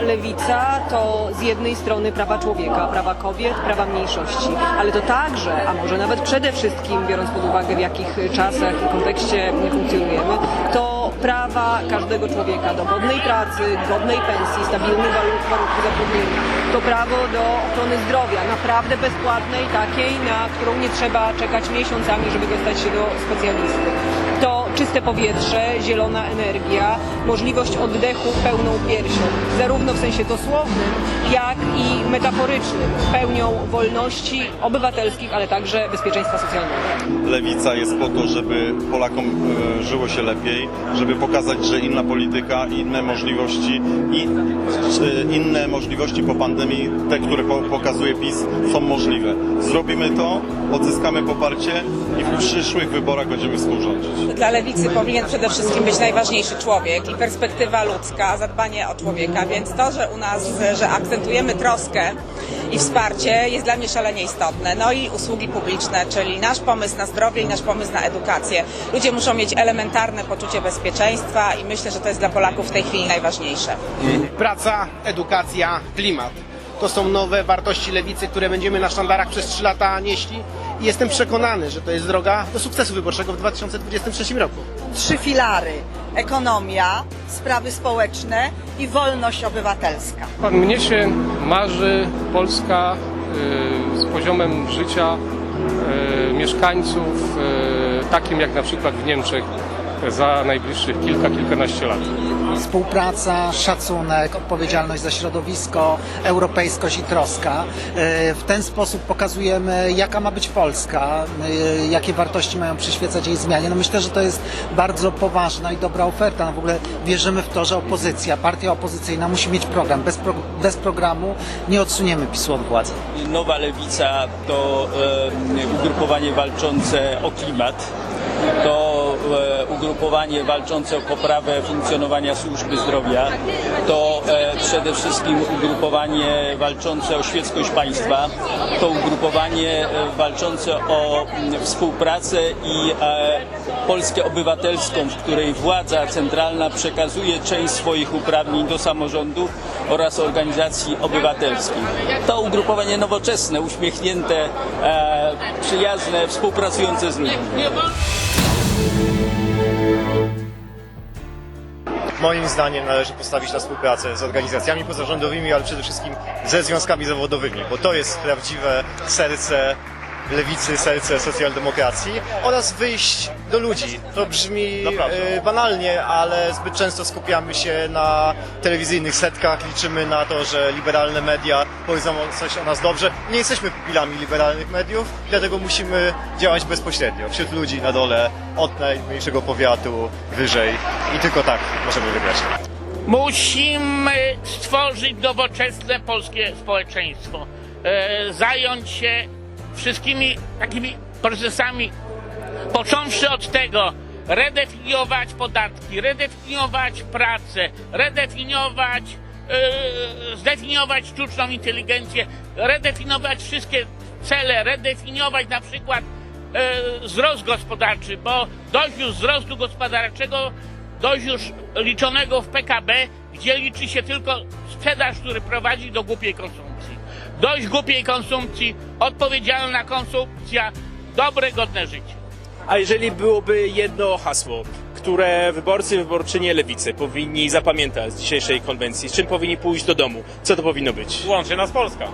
lewica to z jednej strony prawa człowieka, prawa kobiet, prawa mniejszości, ale to także, a może nawet przede wszystkim, biorąc pod uwagę w jakich czasach i kontekście funkcjonujemy, to prawa każdego człowieka do godnej pracy, godnej pensji, stabilnych warunków zatrudnienia. To prawo do ochrony zdrowia, naprawdę bezpłatnej, takiej, na którą nie trzeba czekać miesiącami, żeby dostać się do specjalisty. To czyste powietrze, zielona energia, możliwość oddechu pełną piersią, zarówno w sensie dosłownym, jak i metaforycznym, pełnią wolności obywatelskich, ale także bezpieczeństwa socjalnego. Lewica jest po to, żeby Polakom e, żyło się lepiej, żeby pokazać, że inna polityka, inne możliwości i e, inne możliwości po pandemii, te, które po, pokazuje PiS, są możliwe. Zrobimy to, odzyskamy poparcie i w przyszłych wyborach będziemy współrządzić. Lewicy powinien przede wszystkim być najważniejszy człowiek i perspektywa ludzka, zadbanie o człowieka, więc to, że u nas, że akcentujemy troskę i wsparcie jest dla mnie szalenie istotne. No i usługi publiczne, czyli nasz pomysł na zdrowie i nasz pomysł na edukację. Ludzie muszą mieć elementarne poczucie bezpieczeństwa i myślę, że to jest dla Polaków w tej chwili najważniejsze. Praca, edukacja, klimat. To są nowe wartości lewicy, które będziemy na sztandarach przez 3 lata nieśli i jestem przekonany, że to jest droga do sukcesu wyborczego w 2023 roku. trzy filary: ekonomia, sprawy społeczne i wolność obywatelska. Mnie się marzy Polska y, z poziomem życia y, mieszkańców y, takim jak na przykład w Niemczech za najbliższych kilka, kilkanaście lat. Współpraca, szacunek, odpowiedzialność za środowisko, europejskość i troska. E, W ten sposób pokazujemy, jaka ma być Polska, e, jakie wartości mają przyświecać jej zmianie. No myślę, że to jest bardzo poważna i dobra oferta. No w ogóle wierzymy w to, że opozycja, partia opozycyjna musi mieć program. Bez, pro, bez programu nie odsuniemy PiSu od władzy. Nowa Lewica to e, ugrupowanie walczące o klimat, to ugrupowanie walczące o poprawę funkcjonowania służby zdrowia, to e, przede wszystkim ugrupowanie walczące o świeckość państwa, to ugrupowanie e, walczące o mm, współpracę i e, Polskę obywatelską, w której władza centralna przekazuje część swoich uprawnień do samorządu oraz organizacji obywatelskich. To ugrupowanie nowoczesne, uśmiechnięte, przyjazne, współpracujące z ludźmi. Moim zdaniem należy postawić na współpracę z organizacjami pozarządowymi, ale przede wszystkim ze związkami zawodowymi, bo to jest prawdziwe serce lewicy, serce socjaldemokracji oraz wyjść do ludzi. To brzmi e, banalnie, ale zbyt często skupiamy się na telewizyjnych setkach, liczymy na to, że liberalne media powiedzą coś o nas dobrze. Nie jesteśmy pupilami liberalnych mediów, dlatego musimy działać bezpośrednio, wśród ludzi na dole, od najmniejszego powiatu, wyżej i tylko tak możemy wygrać. Musimy stworzyć nowoczesne polskie społeczeństwo. E, zająć się wszystkimi takimi procesami, począwszy od tego, redefiniować podatki, redefiniować pracę, redefiniować, e, zdefiniować sztuczną inteligencję, redefiniować wszystkie cele, redefiniować na przykład e, wzrost gospodarczy, bo dość już wzrostu gospodarczego, dość już liczonego w PKB, gdzie liczy się tylko sprzedaż, który prowadzi do głupiej konsumpcji. Dość głupiej konsumpcji, odpowiedzialna konsumpcja, dobre, godne życie. A jeżeli byłoby jedno hasło, które wyborcy i wyborczynie lewicy powinni zapamiętać z dzisiejszej konwencji, z czym powinni pójść do domu, co to powinno być? Łączy nas Polska.